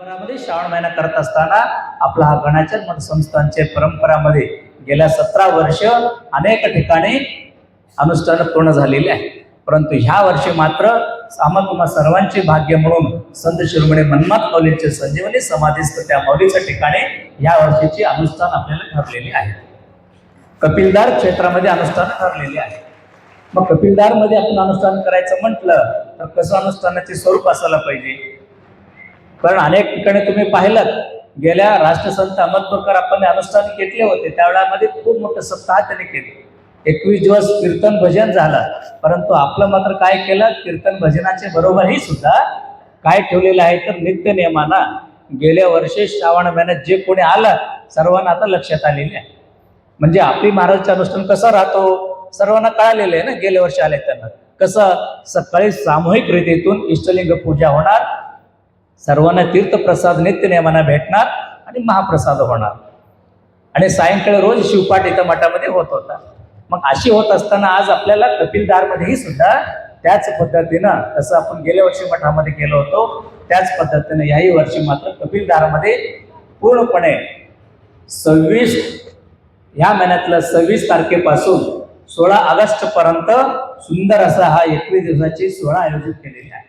मध्ये श्रावण महिना करत असताना आपला हा गणाचर मठ संस्थांचे परंपरामध्ये गेल्या सतरा वर्ष अनेक ठिकाणी अनुष्ठान पूर्ण झालेले आहे परंतु ह्या वर्षी मात्र आम्हा तुम्हा सर्वांचे भाग्य म्हणून संत शिरोमणी मन्माथ मौलींचे संजीवनी समाधीस्थ त्या मौलीच्या ठिकाणी ह्या वर्षीची अनुष्ठान आपल्याला ठरलेले आहे कपिलदार क्षेत्रामध्ये अनुष्ठान ठरलेले आहे मग कपिलदारमध्ये आपण अनुष्ठान करायचं म्हटलं तर कसं अनुष्ठानाचे स्वरूप असायला पाहिजे? कारण अनेक ठिकाणी तुम्ही पाहिलं गेल्या राष्ट्रसंत अहमदपूरकर आपण अनुष्ठान घेतले होते त्यावेळामध्ये खूप मोठं सप्ताह त्यांनी केले. एकवीस दिवस कीर्तन भजन झालं परंतु आपलं मात्र काय केलं कीर्तन भजनाचे बरोबरही सुद्धा काय ठेवलेलं आहे तर नित्य नियमाना गेल्या वर्षी श्रावण महिन्यात जे कोणी आलं सर्वांना आता लक्षात आलेले आहे. म्हणजे आपली महाराजचं अनुष्ठान कसं राहतो सर्वांना कळालेलं आहे ना गेल्या वर्षी आले त्यांना. कसं सकाळी सामूहिक रीतीतून इष्टलिंग पूजा होणार सर्वांना तीर्थप्रसाद नित्यनेमाना भेटणार आणि महाप्रसाद होणार. आणि सायंकाळी रोज शिवपाठ इथं मठामध्ये होत होता. मग अशी होत असताना आज आपल्याला कपिलदारमध्येही सुद्धा त्याच पद्धतीनं जसं आपण गेल्या वर्षी मठामध्ये गेलो होतो त्याच पद्धतीनं याही वर्षी मात्र कपिलदारमध्ये पूर्णपणे सव्वीस ह्या महिन्यातल्या सव्वीस तारखेपासून सोळा ऑगस्ट पर्यंत सुंदर असा हा एकवीस दिवसाची सोहळा आयोजित केलेली आहे.